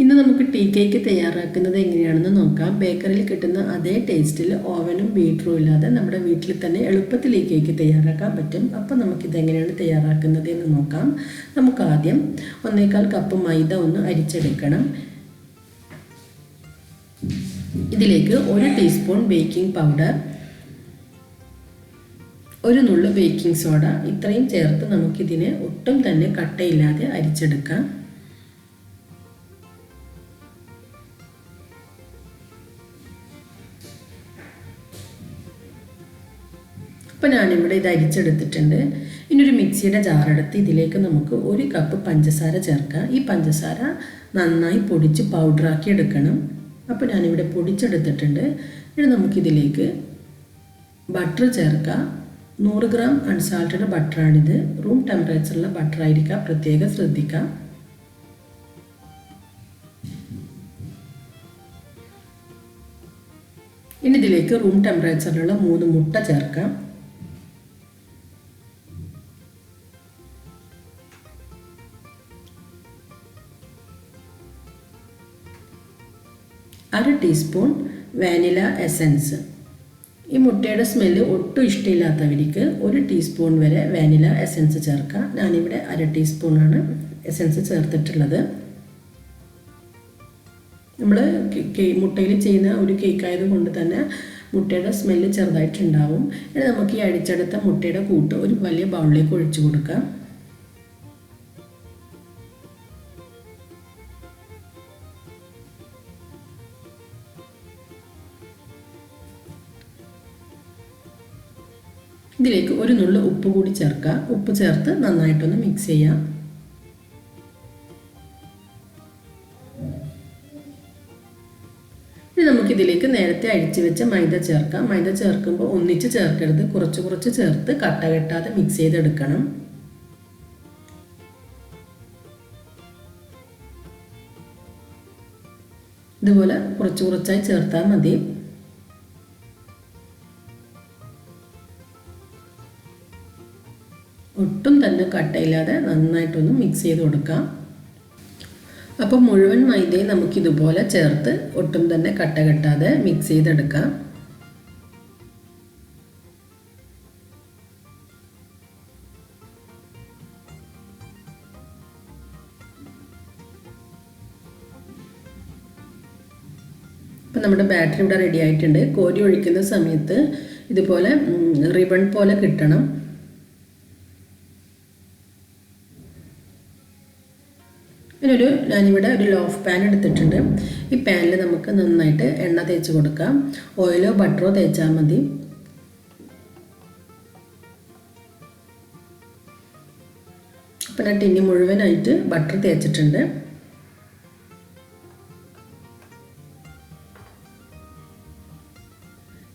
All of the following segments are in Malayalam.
ഇന്ന് നമുക്ക് ടീ കേക്ക് തയ്യാറാക്കുന്നത് എങ്ങനെയാണെന്ന് നോക്കാം. ബേക്കറിയിൽ കിട്ടുന്ന അതേ ടേസ്റ്റിൽ ഓവനും ബീറ്ററും ഇല്ലാതെ നമ്മുടെ വീട്ടിൽ തന്നെ എളുപ്പത്തിൽ ഈ കേക്ക് തയ്യാറാക്കാൻ പറ്റും. അപ്പോൾ നമുക്കിത് എങ്ങനെയാണ് തയ്യാറാക്കുന്നത് എന്ന് നോക്കാം. നമുക്ക് ആദ്യം ഒന്നേകാൽ കപ്പ് മൈദ ഒന്ന് അരിച്ചെടുക്കണം. ഇതിലേക്ക് ഒരു ടീസ്പൂൺ ബേക്കിംഗ് പൗഡർ ഒരു നുള്ളു ബേക്കിംഗ് സോഡ ഇത്രയും ചേർത്ത് നമുക്കിതിനെ ഒട്ടും തന്നെ കട്ടയില്ലാതെ അരിച്ചെടുക്കാം. അപ്പോൾ ഞാനിവിടെ ഇത് അരിച്ചെടുത്തിട്ടുണ്ട്. ഇനി ഒരു മിക്സിയുടെ ജാറെടുത്ത് ഇതിലേക്ക് നമുക്ക് ഒരു കപ്പ് പഞ്ചസാര ചേർക്കാം. ഈ പഞ്ചസാര നന്നായി പൊടിച്ച് പൗഡറാക്കി എടുക്കണം. അപ്പോൾ ഞാനിവിടെ പൊടിച്ചെടുത്തിട്ടുണ്ട്. ഇനി നമുക്കിതിലേക്ക് ബട്ടർ ചേർക്കാം. നൂറ് ഗ്രാം അൺസാൾട്ടഡ് ബട്ടറാണിത് റൂം ടെമ്പറേച്ചറിലുള്ള ബട്ടർ ആയിരിക്കാം. പ്രത്യേകം ശ്രദ്ധിക്കാം. ഇനി ഇതിലേക്ക് റൂം ടെമ്പറേച്ചറിലുള്ള മൂന്ന് മുട്ട ചേർക്കാം. അര ടീസ്പൂൺ വാനില എസൻസ് ഈ മുട്ടയുടെ സ്മെല്ല് ഒട്ടും ഇഷ്ടമില്ലാത്തവർക്ക് ഒരു ടീസ്പൂൺ വരെ വാനില എസൻസ് ചേർക്കാം. ഞാനിവിടെ അര ടീസ്പൂണാണ് എസൻസ് ചേർത്തിട്ടുള്ളത്. നമ്മൾ മുട്ടയിൽ ചെയ്യുന്ന ഒരു കേക്ക് ആയതുകൊണ്ട് തന്നെ മുട്ടയുടെ സ്മെല്ല് ചെറുതായിട്ടുണ്ടാവും. ഇനി നമുക്ക് ഈ അടിച്ചെടുത്ത മുട്ടയുടെ കൂട്ട് ഒരു വലിയ ബൗളിലേക്ക് ഒഴിച്ചു കൊടുക്കാം. ഇതിലേക്ക് ഒരു നുള്ളു ഉപ്പ് കൂടി ചേർക്കുക. ഉപ്പ് ചേർത്ത് നന്നായിട്ടൊന്ന് മിക്സ് ചെയ്യാം. ഇനി നമുക്കിതിലേക്ക് നേരത്തെ അഴിച്ചു വെച്ച മൈദ ചേർക്കാം. മൈദ ചേർക്കുമ്പോൾ ഒന്നിച്ച് ചേർക്കരുത്. കുറച്ച് കുറച്ച് ചേർത്ത് കട്ട കെട്ടാതെ മിക്സ് ചെയ്തെടുക്കണം. ഇതുപോലെ കുറച്ച് കുറച്ചായി ചേർത്താൽ മതി. ഒട്ടും തന്നെ കട്ടയില്ലാതെ നന്നായിട്ടൊന്ന് മിക്സ് ചെയ്ത് കൊടുക്കാം. അപ്പോൾ മുഴുവൻ മൈദയും നമുക്കിതുപോലെ ചേർത്ത് ഒട്ടും തന്നെ കട്ട കെട്ടാതെ മിക്സ് ചെയ്തെടുക്കാം. ഇപ്പം നമ്മുടെ ബാറ്ററി ഇവിടെ റെഡി ആയിട്ടുണ്ട്. കോരി ഒഴിക്കുന്ന സമയത്ത് ഇതുപോലെ റിബൺ പോലെ കിട്ടണം. ഇതിനൊരു ഞാനിവിടെ ഒരു ലോഫ് പാൻ എടുത്തിട്ടുണ്ട്. ഈ പാനിൽ നമുക്ക് നന്നായിട്ട് എണ്ണ തേച്ച് കൊടുക്കാം. ഓയിലോ ബട്ടറോ തേച്ചാൽ മതി. അപ്പം ഞാൻ ടിന്നി മുഴുവനായിട്ട് ബട്ടർ തേച്ചിട്ടുണ്ട്.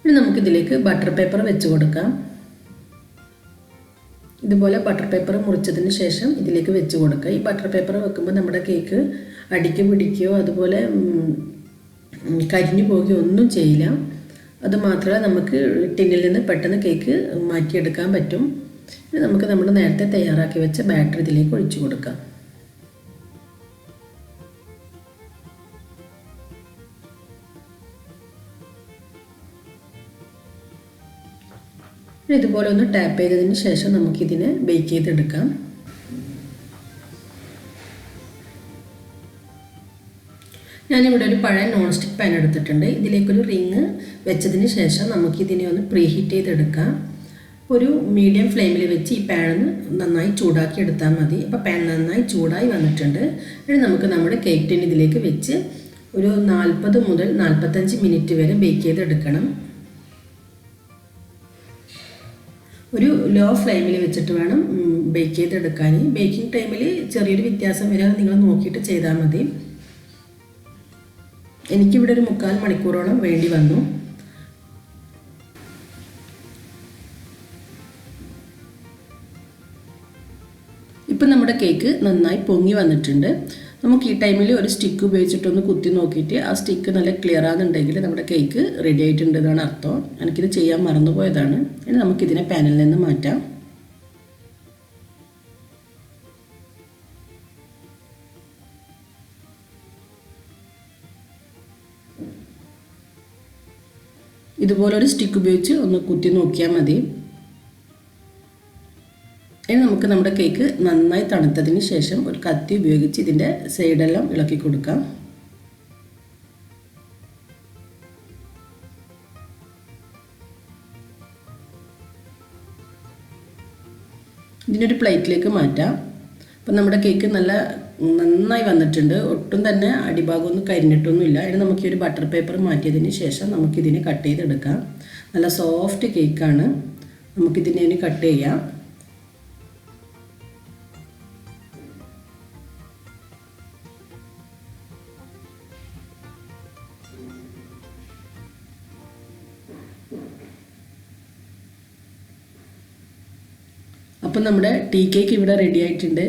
ഇനി നമുക്കിതിലേക്ക് ബട്ടർ പേപ്പർ വെച്ച് കൊടുക്കാം. ഇതുപോലെ ബട്ടർ പേപ്പർ മുറിച്ചതിന് ശേഷം ഇതിലേക്ക് വെച്ച് കൊടുക്കുക. ഈ ബട്ടർ പേപ്പർ വെക്കുമ്പോൾ നമ്മുടെ കേക്ക് അടിക്ക് പിടിക്കുകയോ അതുപോലെ കരിഞ്ഞു പോവുകയോ ഒന്നും ചെയ്യില്ല. അത് മാത്രമേ നമുക്ക് ടിന്നിൽ നിന്ന് പെട്ടെന്ന് കേക്ക് മാറ്റിയെടുക്കാൻ പറ്റും. നമുക്ക് നമ്മൾ നേരത്തെ തയ്യാറാക്കി വെച്ച ബാറ്റർ ഇതിലേക്ക് ഒഴിച്ചു കൊടുക്കാം. ഇതുപോലെ ഒന്ന് ടാപ്പ് ചെയ്തതിന് ശേഷം നമുക്കിതിനെ ബേക്ക് ചെയ്തെടുക്കാം. ഞാനിവിടെ ഒരു പഴയ നോൺ സ്റ്റിക്ക് പാൻ എടുത്തിട്ടുണ്ട്. ഇതിലേക്കൊരു റിങ് വെച്ചതിന് ശേഷം നമുക്കിതിനെ ഒന്ന് പ്രീ ഹീറ്റ് ചെയ്തെടുക്കാം. ഒരു മീഡിയം ഫ്ലെയിമിൽ വെച്ച് ഈ പാൻ ഒന്ന് നന്നായി ചൂടാക്കി എടുത്താൽ മതി. അപ്പോൾ പാൻ നന്നായി ചൂടായി വന്നിട്ടുണ്ട്. ഇനി നമുക്ക് നമ്മുടെ കേക്ക് ടിൻ ഇതിലേക്ക് വെച്ച് ഒരു നാൽപ്പത് മുതൽ നാൽപ്പത്തഞ്ച് മിനിറ്റ് വരെ ബേക്ക് ചെയ്തെടുക്കണം. ഒരു ലോ ഫ്ലെയിമിൽ വെച്ചിട്ട് വേണം ബേക്ക് ചെയ്തെടുക്കാൻ ബേക്കിംഗ് ടൈമിൽ ചെറിയൊരു വ്യത്യാസം വരാൻ നിങ്ങൾ നോക്കിയിട്ട് ചെയ്താൽ മതി. എനിക്കിവിടെ ഒരു മുക്കാൽ മണിക്കൂറോളം വേണ്ടി വന്നു. ഇപ്പം നമ്മുടെ കേക്ക് നന്നായി പൊങ്ങി വന്നിട്ടുണ്ട്. നമുക്ക് ഈ ടൈമിൽ ഒരു സ്റ്റിക്ക് ഉപയോഗിച്ചിട്ടൊന്ന് കുത്തി നോക്കിയിട്ട് ആ സ്റ്റിക്ക് നല്ല ക്ലിയർ ആകുന്നുണ്ടെങ്കിൽ നമ്മുടെ കേക്ക് റെഡി ആയിട്ടുണ്ട് എന്നാണ് അർത്ഥം. എനിക്കിത് ചെയ്യാൻ മറന്നുപോയതാണ്. ഇനി നമുക്കിതിനെ പാനിൽ നിന്ന് മാറ്റാം. ഇതുപോലെ ഒരു സ്റ്റിക്ക് ഉപയോഗിച്ച് ഒന്ന് കുത്തി നോക്കിയാൽ മതി. ഇനി നമുക്ക് നമ്മുടെ കേക്ക് നന്നായി തണുത്തതിന് ശേഷം ഒരു കത്തി ഉപയോഗിച്ച് ഇതിന്റെ സൈഡെല്ലാം ഇളക്കി കൊടുക്കാം. ഇതിനൊരു പ്ലേറ്റിലേക്ക് മാറ്റാം. അപ്പം നമ്മുടെ കേക്ക് നല്ല നന്നായി വന്നിട്ടുണ്ട്. ഒട്ടും തന്നെ അടിഭാഗമൊന്നും കരിഞ്ഞിട്ടൊന്നുമില്ല. ഇനി നമുക്ക് ഈ ഒരു ബട്ടർ പേപ്പർ മാറ്റിയതിന് ശേഷം നമുക്കിതിനെ കട്ട് ചെയ്തെടുക്കാം. നല്ല സോഫ്റ്റ് കേക്കാണ് നമുക്കിതിനെ കട്ട് ചെയ്യാം. അപ്പം നമ്മുടെ ടീ കേക്ക് ഇവിടെ റെഡി ആയിട്ടുണ്ട്.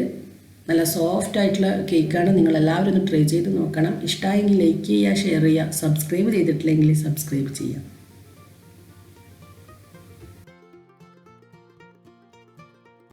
നല്ല സോഫ്റ്റ് ആയിട്ടുള്ള കേക്കാണ്. നിങ്ങൾ എല്ലാവരും ഒന്ന് ട്രൈ ചെയ്ത് നോക്കണം. ഇഷ്ടമായെങ്കിൽ ലൈക്ക് ചെയ്യുക ഷെയർ ചെയ്യുക സബ്സ്ക്രൈബ് ചെയ്തിട്ടില്ലെങ്കിൽ സബ്സ്ക്രൈബ് ചെയ്യുക.